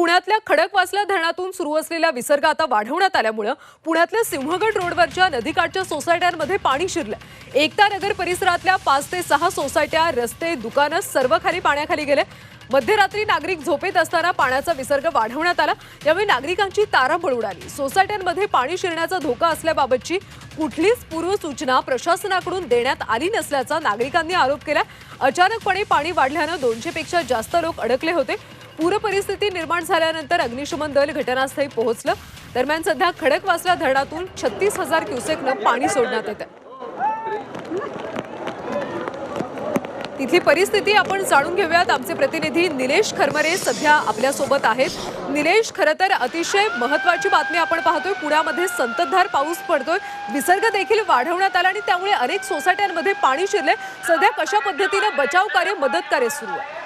पुण्यातल्या खडकवासला धरणातून सुरू असलेला विसर्ग आता वाढवण्यात आल्यामुळं पुण्यातल्या सिंहगड रोडवरच्या नदीकाठच्या सोसायट्यांमध्ये पाणी शिरलं एकता नगर परिसरातल्या पाच ते सहा सोसायट्या रस्ते दुकानं सर्व खाली पाण्याखाली गेले. मध्यरात्री नागरिक झोपेत असताना पाण्याचा विसर्ग वाढवण्यात आला. यावेळी नागरिकांची तारांबळ उडाली. सोसायट्यांमध्ये पाणी शिरण्याचा धोका असल्याबाबतची कुठलीच पूर्वसूचना प्रशासनाकडून देण्यात आली नसल्याचा नागरिकांनी आरोप केला अचानकपणे पाणी वाढल्यानं दोनशेपेक्षा जास्त लोक अडकले होते. पूरपरिस्थिती निर्माण झाल्यानंतर अग्निशमन दल घटनास्थळी पोहोचलं. दरम्यान सध्या खडकवासला धरणातून छत्तीस हजार क्युसेकनं पाणी सोडण्यात येतं तिथली परिस्थिती आपण जाणून घेऊयात. आमचे प्रतिनिधी निलेश खरमरे सध्या आपल्यासोबत आहेत. निलेश खरं तर अतिशय महत्वाची बातमी आपण पाहतोय. पुण्यामध्ये संततधार पाऊस पडतोय. विसर्ग देखील वाढवण्यात आला आणि त्यामुळे अनेक सोसायट्यांमध्ये पाणी शिरले सध्या कशा पद्धतीनं बचाव कार्य मदत कार्य सुरू आहे?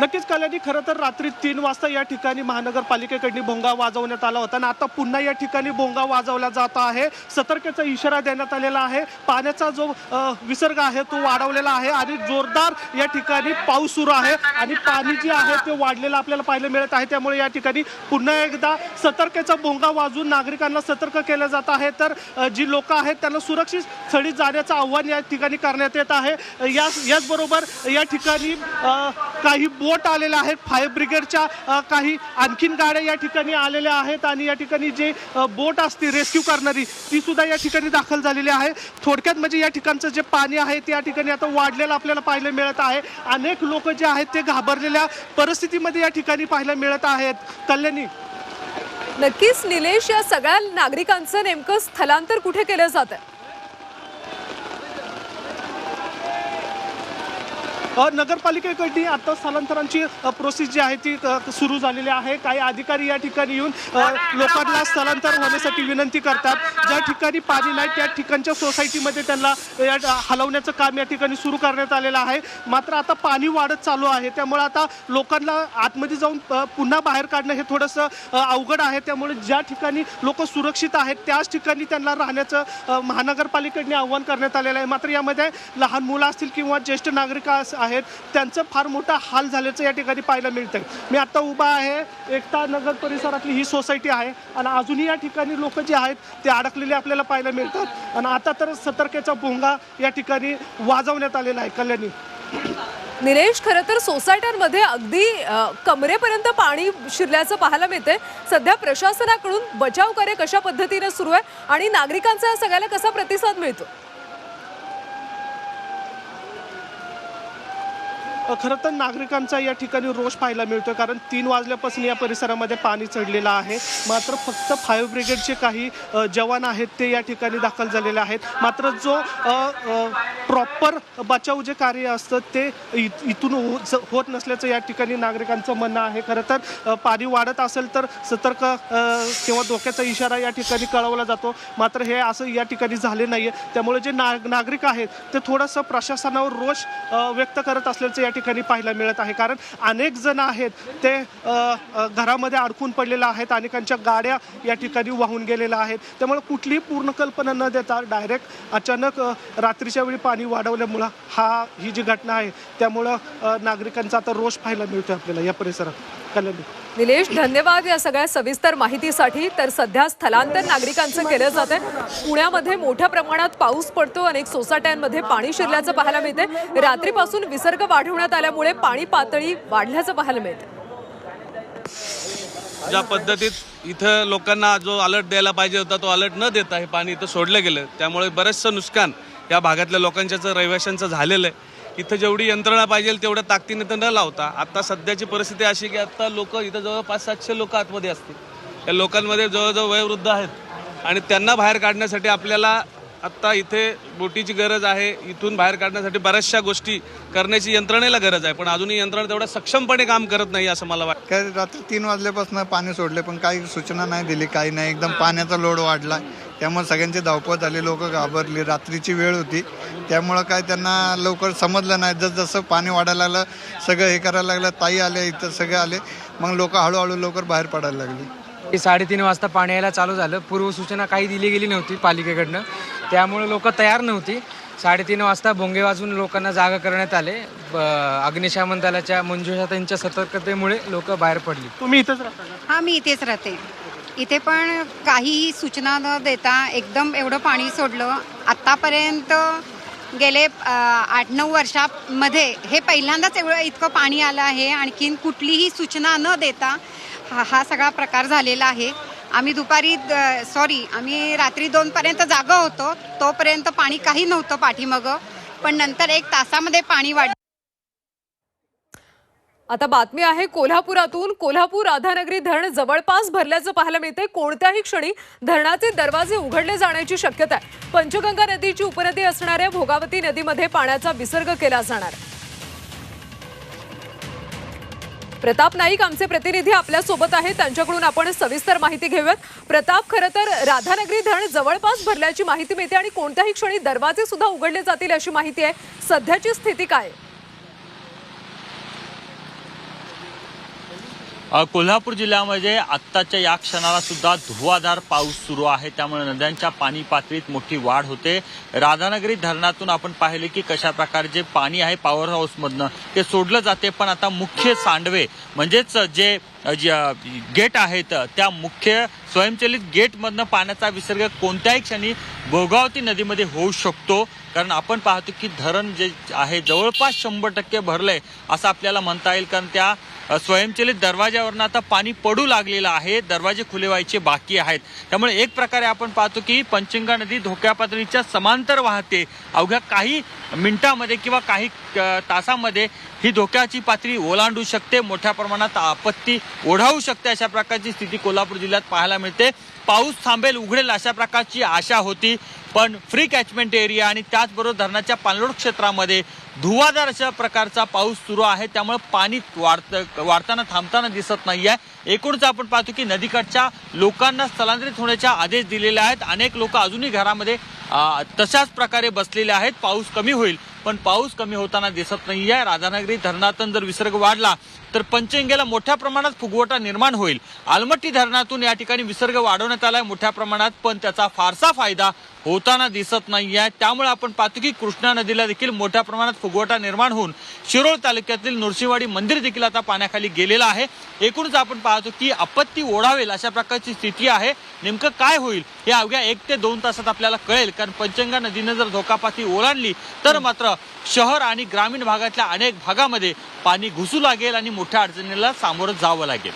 नक्कीच कल्याणी खरं तर रात्री तीन वाजता या ठिकाणी महानगरपालिकेकडनी भोंगा वाजवण्यात आला होता आणि आता पुन्हा या ठिकाणी भोंगा वाजवला जात आहे. सतर्कतेचा इशारा देण्यात आलेला आहे. पाण्याचा जो विसर्ग आहे तो वाढवलेला आहे आणि जोरदार या ठिकाणी पाऊस सुरू आहे आणि पाणी जे आहे ते वाढलेलं आपल्याला पाहायला मिळत आहे. त्यामुळे या ठिकाणी पुन्हा एकदा सतर्कतेचा भोंगा वाजवून नागरिकांना सतर्क केलं जात आहे. तर जी लोक आहेत त्यांना सुरक्षित स्थळी जाण्याचं आव्हान या ठिकाणी करण्यात येत आहे. याच याचबरोबर या ठिकाणी काही बोट आलेल्या आहेत फायर ब्रिगेडच्या काही आणखीन गाड्या या ठिकाणी आलेल्या आहेत आणि या ठिकाणी जे बोट असते रेस्क्यू करणारी ती सुद्धा या ठिकाणी दाखल झालेली आहे. थोडक्यात म्हणजे या ठिकाणचं जे पाणी आहे ते या ठिकाणी आता वाढलेलं आपल्याला पाहायला मिळत आहे. अनेक लोक जे आहेत ते घाबरलेल्या परिस्थितीमध्ये या ठिकाणी पाहायला मिळत आहेत. कल्याणी. नक्कीच निलेश या सगळ्या नागरिकांचं नेमकं स्थलांतर कुठे केलं जातं आहे नगरपालिकेकडनी आता स्थलांतरांची प्रोसेस जी आहे ती सुरू झालेली आहे. काही अधिकारी या ठिकाणी येऊन लोकांना स्थलांतर होण्यासाठी विनंती करतात. ज्या ठिकाणी पाणी नाही त्या ठिकाणच्या सोसायटीमध्ये त्यांना या हलवण्याचं काम या ठिकाणी सुरू करण्यात आलेलं आहे. मात्र आता पाणी वाढत चालू आहे. त्यामुळे आता लोकांना आतमध्ये जाऊन पुन्हा बाहेर काढणं हे थोडंसं अवघड आहे. त्यामुळे ज्या ठिकाणी लोक सुरक्षित आहेत त्याच ठिकाणी त्यांना राहण्याचं अ, महानगरपालिकेने आव्हान करण्यात आलेलं आहे. मात्र यामध्ये लहान मुलं असतील किंवा ज्येष्ठ नागरिक आहेत. त्यांचं फार मोठा हाल झाल्याचं या ठिकाणी पाहायला मिळतंय. मी आता उभा आहे. एकता नगर परिसरातली ही सोसायटी आहे. आणि अजूनही या ठिकाणी लोक जे आहेत ते अडकलेले आपल्याला पाहायला मिळतात. आणि आता तर सतर्केचा भोंगा या ठिकाणी वाजवण्यात आलेला आहे. कल्याणी. निलेश खरं तर सोसायट्यांमध्ये अगदी कमरेपर्यंत पाणी शिरल्याचं पाहायला मिळतंय. सध्या प्रशासनाकडून बचाव कार्य कशा पद्धतीने सुरू आहे? आणि नागरिकांचा या सगळ्याला कसा प्रतिसाद मिळतो? खरं तर नागरिकांचा या ठिकाणी रोष पाहायला मिळतोय कारण तीन वाजल्यापासून या परिसरामध्ये पाणी चढलेलं आहे. मात्र फक्त फायर ब्रिगेडचे काही जवान आहेत ते या ठिकाणी दाखल झालेले आहेत. मात्र जो प्रॉपर बचाव जे कार्य असतं ते इथून हो, होत नसल्याचं या ठिकाणी नागरिकांचं म्हणणं आहे. खरं तर पाणी वाढत असेल तर सतर्क किंवा धोक्याचा इशारा या ठिकाणी कळवला जातो. मात्र हे असं या ठिकाणी झाले नाही आहे त्यामुळे जे नाग नागरिक आहेत ते थोडंसं प्रशासनावर रोष व्यक्त करत असल्याचं या ठिकाणी ठिकाणी पाहायला मिळत आहे. कारण अनेक जण आहेत ते घरामध्ये अडकून पडलेले आहेत अनेकांच्या गाड्या या ठिकाणी वाहून गेलेल्या आहेत. त्यामुळे कुठलीही पूर्ण कल्पना न देता डायरेक्ट अचानक रात्रीच्या वेळी पाणी वाढवल्यामुळं हा ही जी घटना आहे त्यामुळं नागरिकांचा आता रोष पाहायला मिळतो आपल्याला या परिसरात. निलेश धन्यवाद या सगळ्या सविस्तर माहितीसाठी. तर सध्या स्थलांतर नागरिकांचं केलं जात आहे पुण्यामध्ये मोठ्या प्रमाणात पाऊस पडतो अनेक सोसायट्यांमध्ये पाणी शिरल्याचं पाहायला मिळते रात्रीपासून विसर्ग वाढवण्यात आल्यामुळे पाणी पातळी वाढल्याचं पाहायला मिळतं ज्या पद्धतीत इथं लोकांना जो अलर्ट द्यायला पाहिजे होता तो अलर्ट न देता हे पाणी इथं सोडलं गेलं. त्यामुळे बरेचसं नुकसान या भागातल्या लोकांच्याच रहिवाशांचं झालेलं आहे. इथं जेवढी यंत्रणा पाहिजे तेवढ्या ताकदीने तर न लावता आता सध्याची परिस्थिती अशी की आता लोक इथं जवळ पाच सातशे लोक आतमध्ये असतील. या लोकांमध्ये जवळजवळ वयोवृद्ध आहेत. आणि त्यांना बाहेर काढण्यासाठी आपल्याला आत्ता इथे बोटीची गरज आहे. इथून बाहेर काढण्यासाठी बऱ्याचशा गोष्टी करण्याची यंत्रणेला गरज आहे. पण अजूनही यंत्रणा तेवढ्या सक्षमपणे काम करत नाही असं मला वाटतं. काय रात्री तीन वाजल्यापासून पाणी सोडले पण काही सूचना नाही दिली काही नाही. एकदम पाण्याचा लोड वाढला त्यामुळे सगळ्यांची धावपळ झाली लोक घाबरली. रात्रीची वेळ होती. त्यामुळं काय त्यांना लवकर समजलं नाही. जस जसं पाणी वाढायला लागलं सगळं हे करायला लागलं ताई आले इथं सगळे आले. मग लोक हळूहळू लवकर बाहेर पडायला लागली. की साडेतीन वाजता पाणी यायला चालू झालं. पूर्वसूचना काही दिली गेली नव्हती पालिकेकडनं. त्यामुळे लोक तयार नव्हती. साडेतीन वाजता भोंगे वाजून लोकांना जागा करण्यात आले. ब- अग्निशमन दलाच्या मंजुषातांच्या सतर्कतेमुळे लोक बाहेर पडली. तुम्ही इथेच राहता? हां मी इथेच राहते. इथे पण काहीही सूचना न देता एकदम एवढं पाणी सोडलं. आत्तापर्यंत गेले आठ नऊ वर्षामध्ये हे पहिल्यांदाच एवढं इतकं पाणी आलं आहे. आणखीन कुठलीही सूचना न देता हा हा सगळा प्रकार झालेला आहे. आम्ही दुपारी सॉरी आम्ही रात्री दोनपर्यंत जागा होतो. तोपर्यंत पाणी काही नव्हतं पाठीमागं. पण नंतर एक तासामध्ये पाणी वाढ आता बातमी आहे कोल्हापुरातून. कोल्हापूर राधानगरी धरण जवळपास भरल्याचं पाहायला मिळते कोणत्याही क्षणी धरणाचे दरवाजे उघडले जाण्याची शक्यता आहे. पंचगंगा नदीची उपनदी असणाऱ्या भोगावती नदीमध्ये पाण्याचा विसर्ग केला जाणार. आहे. प्रताप नाईक आमचे प्रतिनिधी आपल्यासोबत आहेत. त्यांच्याकडून आपण सविस्तर माहिती घेऊयात. प्रताप खरं तर राधानगरी धरण जवळपास भरल्याची माहिती मिळते आणि कोणत्याही क्षणी दरवाजे सुद्धा उघडले जातील अशी माहिती आहे. सध्याची स्थिती काय आहे? अ, कोल्हापूर जिल्ह्यामध्ये आत्ताच्या या क्षणाला सुद्धा धुवाधार पाऊस सुरू आहे. त्यामुळे नद्यांच्या पाणी पातळीत मोठी वाढ होते. राधानगरी धरणातून आपण पाहिले की कशा प्रकारे जे पाणी आहे पॉवर हाऊसमधनं ते सोडलं जाते. पण आता मुख्य सांडवे म्हणजेच जे गेट आहेत त्या मुख्य स्वयंचलित गेटमधनं पाण्याचा विसर्ग कोणत्याही क्षणी भोगावती नदीमध्ये होऊ शकतो. कारण आपण पाहतो की धरण जे आहे जवळपास शंभर टक्के भरलंय असं आपल्याला म्हणता येईल. कारण त्या स्वयंचलित दरवाज्यावरनं आता पाणी पडू लागलेलं आहे. दरवाजे खुले व्हायचे बाकी आहेत. त्यामुळे एक प्रकारे आपण पाहतो की पंचगंगा नदी धोक्या पातळीच्या समांतर वाहते. अवघ्या काही मिनिटामध्ये किंवा काही तासामध्ये ही धोक्याची पातळी ओलांडू शकते. मोठ्या प्रमाणात आपत्ती ओढावू शकते अशा प्रकारची स्थिती कोल्हापूर जिल्ह्यात पाहायला मिळते. पाऊस थांबेल उघडेल अशा प्रकारची आशा होती. पण फ्री कॅचमेंट एरिया आणि त्याचबरोबर धरणाच्या पाणलोट क्षेत्रामध्ये धुवाधार अशा प्रकारचा पाऊस सुरू आहे. त्यामुळे पाणी वाढतं वाढताना थांबताना दिसत नाही आहे एकूणच आपण पाहतो की नदीकाठच्या लोकांना स्थलांतरित होण्याच्या आदेश दिलेले आहेत. अनेक लोक अजूनही घरामध्ये तशाच प्रकारे बसलेले आहेत. पाऊस कमी होईल पण पाऊस कमी होताना दिसत नाही आहे राधानगरी धरणातून जर विसर्ग वाढला तर पंचगंगेला मोठ्या प्रमाणात फुगवटा निर्माण होईल. आलमट्टी धरणातून या ठिकाणी विसर्ग वाढवण्यात आलाय. मोठ्या प्रमाणात पण त्याचा फारसा फायदा होताना दिसत नाही आहे त्यामुळे आपण पाहतो की कृष्णा नदीला देखील मोठ्या प्रमाणात फुगवटा निर्माण होऊन शिरोळ तालुक्यातील नृसिंहवाडी मंदिर देखील आता पाण्याखाली गेलेलं आहे. एकूणच आपण पाहतो की आपत्ती ओढावेल अशा प्रकारची स्थिती आहे. नेमकं काय होईल हे अवघ्या एक ते दोन तासात आपल्याला कळेल. कारण पंचगंगा नदीनं जर धोकापाती ओलांडली तर मात्र शहर आणि ग्रामीण भागातल्या अनेक भागामध्ये पाणी घुसू लागेल आणि मोठ्या अडचणीला सामोरं जावं लागेल.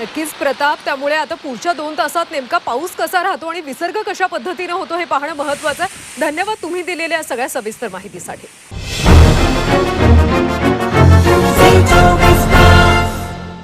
नक्कीच प्रताप त्यामुळे आता पुढच्या दोन तासात नेमका पाऊस कसा राहतो आणि विसर्ग कशा पद्धतीनं होतो हे पाहणं महत्वाचं आहे. धन्यवाद तुम्ही दिलेल्या सगळ्या सविस्तर माहितीसाठी.